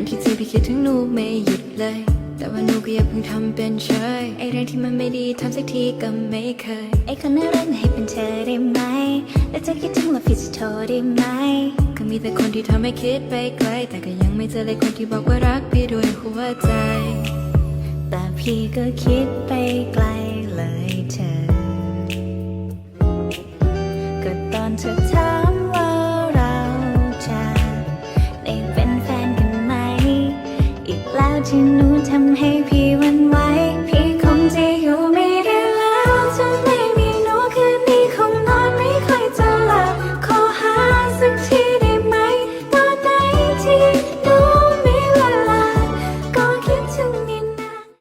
นที่จริงพี่คิดถึงหนูไม่หยุดเลย แต่ว่าหนูก็อย่าเพิ่งทำเป็นเฉยไอเรื่องที่มันไม่ดีทำสักทีก็ไม่เคย ไอ้คนน่ารักให้เป็นเธอได้ไหม และเธอคิดถึงแล้วพี่จะโทรได้ไหม ก็มีแต่คนที่ทำให้คิดไปไกล แต่ก็ยังไม่เจอเลยคนที่บอกว่ารักพี่ด้วยหัวใจ แต่พี่ก็คิดไปไกลเลยเธอ ที่หนูทำให้พี่วันไหว